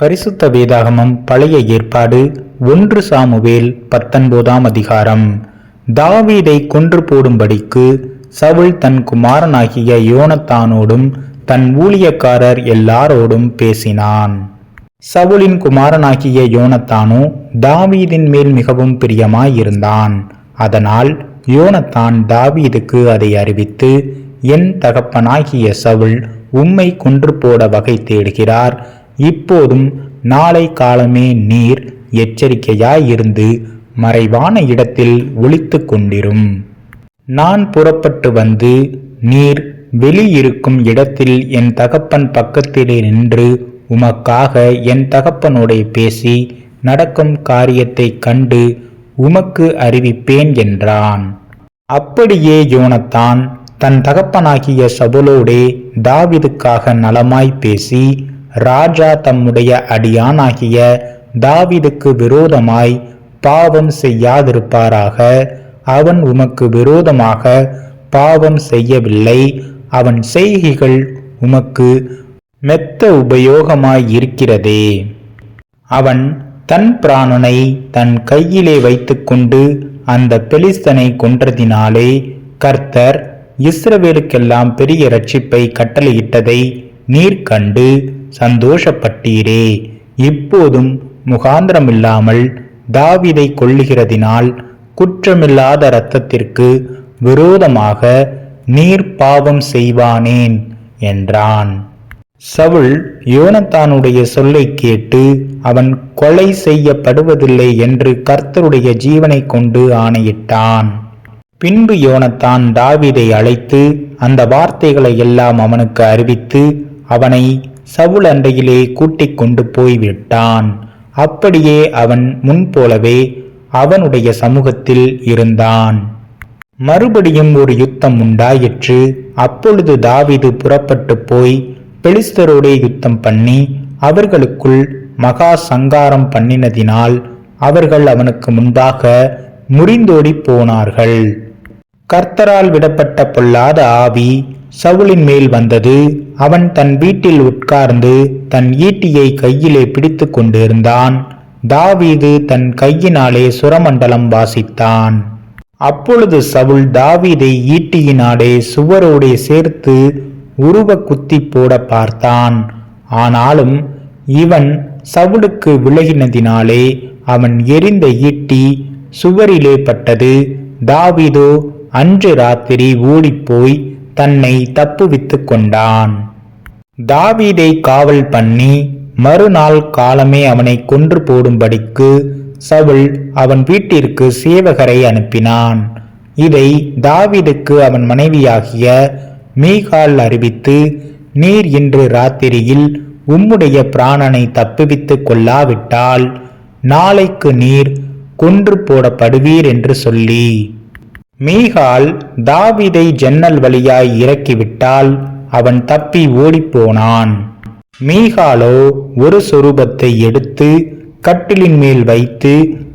பரிசுத்த வேதாகமம் பழைய ஏற்பாடு ஒன்று சாமுவேல் பத்தொன்பதாம் அதிகாரம். தாவீதை கொன்று போடும்படிக்கு சவுல் தன் குமாரனாகிய யோனத்தானோடும் தன் ஊழியக்காரர் எல்லாரோடும் பேசினான். சவுலின் குமாரனாகிய யோனத்தானோ தாவீதின் மேல் மிகவும் பிரியமாயிருந்தான். அதனால் யோனத்தான் தாவீதுக்கு அதை அறிவித்து என் தகப்பனாகிய சவுல் உம்மை கொன்று போட வகை தேடுகிறார். இப்போதும் நாளை காலமே நீர் எச்சரிக்கையாயிருந்து மறைவான இடத்தில் ஒளித்துக் கொண்டிரும். நான் புறப்பட்டு வந்து நீர் வெளியிருக்கும் இடத்தில் என் தகப்பன் பக்கத்திலே நின்று உமக்காக என் தகப்பனோடே பேசி நடக்கும் காரியத்தைக் கண்டு உமக்கு அறிவிப்பேன் என்றான். அப்படியே யோனத்தான் தன் தகப்பனாகிய சபுலோடே தாவிதுக்காக நலமாய் பேசி ராஜா தம்முடைய அடியானாகிய தாவிதுக்கு விரோதமாய் பாவம் செய்யாதிருப்பாராக. அவன் உமக்கு விரோதமாக பாவம் செய்யவில்லை. அவன் செய்கைகள் உமக்கு மெத்த உபயோகமாய் இருக்கிறதே. அவன் தன் பிராணனை தன் கையிலே வைத்துக்கொண்டு அந்த பெலிஸ்தனை கொன்றதினாலே கர்த்தர் இஸ்ரவேலுக்கெல்லாம் பெரிய ரட்சிப்பை கட்டளையிட்டதை நீர் கண்டு சந்தோஷப்பட்டீரே. இப்போதும் முகாந்திரமில்லாமல் தாவிதை கொள்ளுகிறதினால் குற்றமில்லாத இரத்தத்திற்கு விரோதமாக நீர் பாவம் செய்வானேன் என்றான். சவுல் யோனத்தானுடைய சொல்லை கேட்டு அவன் கொலை செய்யப்படுவதில்லை என்று கர்த்தருடைய ஜீவனை கொண்டு ஆணையிட்டான். பின்பு யோனத்தான் தாவீதை அழைத்து அந்த வார்த்தைகளை எல்லாம் அவனுக்கு அறிவித்து அவனை சவுல் அண்டையிலே கூட்டிக் கொண்டு போய்விட்டான். அப்படியே அவன் முன்போலவே அவனுடைய சமூகத்தில் இருந்தான். மறுபடியும் ஒரு யுத்தம் உண்டாயிற்று. அப்பொழுது தாவிது புறப்பட்டு போய் பெலிஸ்தரோடே யுத்தம் பண்ணி அவர்களுக்குள் மகா சங்காரம் பண்ணினதினால் அவர்கள் அவனுக்கு முன்பாக முறிந்தோடி போனார்கள். கர்த்தரால் விடப்பட்ட பொல்லாத ஆவி சவுலின் மேல் வந்தது. அவன் தன் வீட்டில் உட்கார்ந்து தன் ஈட்டியை கையிலே பிடித்து கொண்டிருந்தான். தாவீது தன் கையினாலே சுரமண்டலம் வாசித்தான். அப்பொழுது சவுல் தாவீதை ஈட்டியினாலே சுவரோடே சேர்த்து உருவ குத்தி போட பார்த்தான். ஆனாலும் இவன் சவுலுக்கு விலகினதினாலே அவன் எரிந்த ஈட்டி சுவரிலே பட்டது. தாவீதோ அன்று ராத்திரி ஓடிப்போய் தன்னை தப்புவித்து கொண்டான். தாவீதை காவல் பண்ணி மறுநாள் காலமே அவனை கொன்று போடும்படிக்கு சவுல் அவன் வீட்டிற்கு சேவகரை அனுப்பினான். இதை தாவிதுக்கு அவன் மனைவியாகிய மீகால் அறிவித்து நீர் இன்று ராத்திரியில் உம்முடைய பிராணனை தப்புவித்து கொள்ளாவிட்டால் நாளைக்கு நீர் கொன்று போடப்படுவீர் என்று சொல்லி. மீகால் தாவிதை ஜன்னல் வழியாய் இறக்கிவிட்டால் அவன் தப்பி ஓடிப்போனான். மீகாலோ ஒரு சொரூபத்தை எடுத்து கட்டிலின் மேல் வைத்து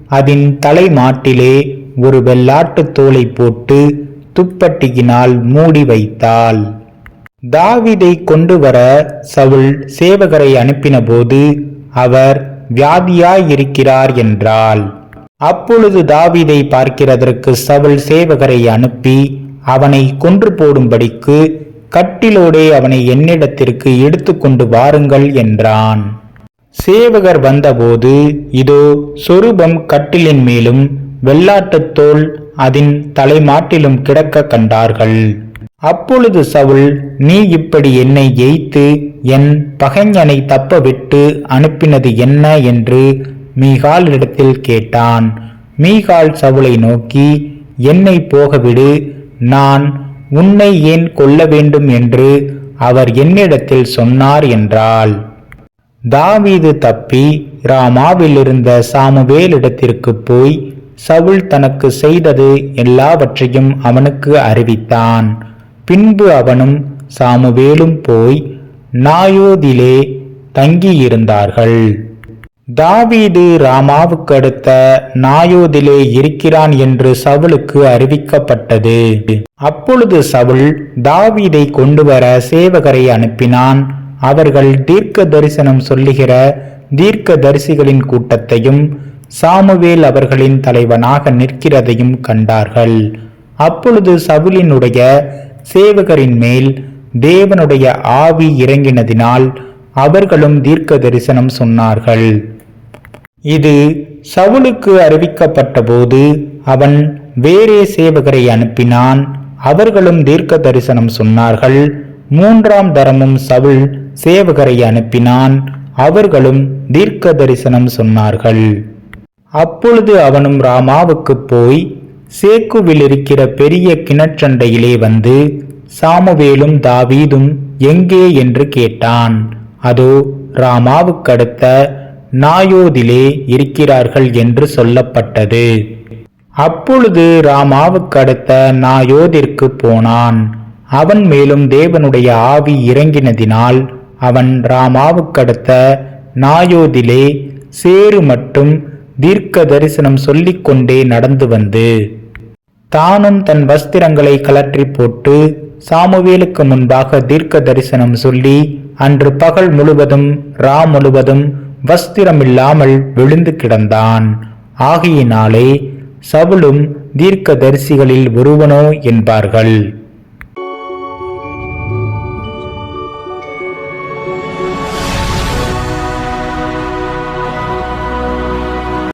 அதன் தலைமாட்டிலே ஒரு வெள்ளாட்டுத் தோலை போட்டு துப்பட்டியினால் மூடி வைத்தாள். தாவீதை கொண்டு வர சவுல் சேவகரை அனுப்பினபோது அவர் வியாதியாயிருக்கிறார் என்றாள். அப்பொழுது தாவீதை பார்க்கிறதற்கு சவுல் சேவகரை அனுப்பி அவனை கொன்று போடும்படிக்கு கட்டிலோடே அவனை என்னிடத்திற்கு எடுத்துக்கொண்டு வாருங்கள் என்றான். சேவகர் வந்தபோது இதோ சொரூபம் கட்டிலின் மேலும் வெள்ளாட்டுத்தோல் அதன் தலைமாட்டிலும் கிடக்க கண்டார்கள். அப்பொழுது சவுல் நீ இப்படி என்னை எய்த்து என் பகைஞனை தப்பவிட்டு அனுப்பினது என்ன? என்று மீகாலிடத்தில் கேட்டான். மீகால் சவுளை நோக்கி என்னை போகவிடு. நான் உன்னை ஏன் கொல்ல வேண்டும் என்று அவர் என்னிடத்தில் சொன்னார் என்றாள். தாவீது தப்பி ராமாவில் இருந்த சாமுவேலிடத்திற்கு போய் சவுல் தனக்கு செய்தது எல்லாவற்றையும் அவனுக்கு அறிவித்தான். பின்பு அவனும் சாமுவேலும் போய் நாயோதிலே தங்கியிருந்தார்கள். தாவீது ராமாவுக்கு அடுத்த நாயோதிலே இருக்கிறான் என்று சவுலுக்கு அறிவிக்கப்பட்டது. அப்பொழுது சவுல் தாவீதை கொண்டு வர சேவகரை அனுப்பினான். அவர்கள் தீர்க்க தரிசனம் சொல்லுகிற தீர்க்கதரிசிகளின் கூட்டத்தையும் சாமுவேல் அவர்களின் தலைவனாக நிற்கிறதையும் கண்டார்கள். அப்பொழுது சவுலினுடைய சேவகரின் மேல் தேவனுடைய ஆவி இறங்கினதினால் அவர்களும் தீர்க்க தரிசனம் சொன்னார்கள். இது சவுலுக்கு அறிவிக்கப்பட்டபோது அவன் வேறே சேவகரை அனுப்பினான். அவர்களும் தீர்க்க தரிசனம் சொன்னார்கள். மூன்றாம் தரமும் சவுல் சேவகரை அனுப்பினான். அவர்களும் தீர்க்க தரிசனம் சொன்னார்கள். அப்பொழுது அவனும் ராமாவுக்குப் போய் சேக்குவில் இருக்கிற பெரிய கிணற்றண்டையிலே வந்து சாமுவேலும் தாவீதும் எங்கே என்று கேட்டான். அதோ ராமாவுக்கடுத்த நாயோதிலே இருக்கிறார்கள் என்று சொல்லப்பட்டது. அப்பொழுது ராமாவுக்கு அடுத்த நாயோதிற்கு போனான். அவன் மேலும் தேவனுடைய ஆவி இறங்கினதினால் அவன் ராமாவுக்கு அடுத்த நாயோதிலே சேரு மட்டும் தீர்க்க தரிசனம் சொல்லிக்கொண்டே நடந்து வந்து தானும் தன் வஸ்திரங்களை கலற்றி போட்டு சாமுவேலுக்கு முன்பாக தீர்க்க தரிசனம் சொல்லி அன்று பகல் முழுவதும் ரா முழுவதும் வஸ்திரமில்லாமல் விழுந்து கிடந்தான். ஆகையினாலே சவுலும் தீர்க்கதரிசிகளில் ஒருவனோ என்பார்கள்.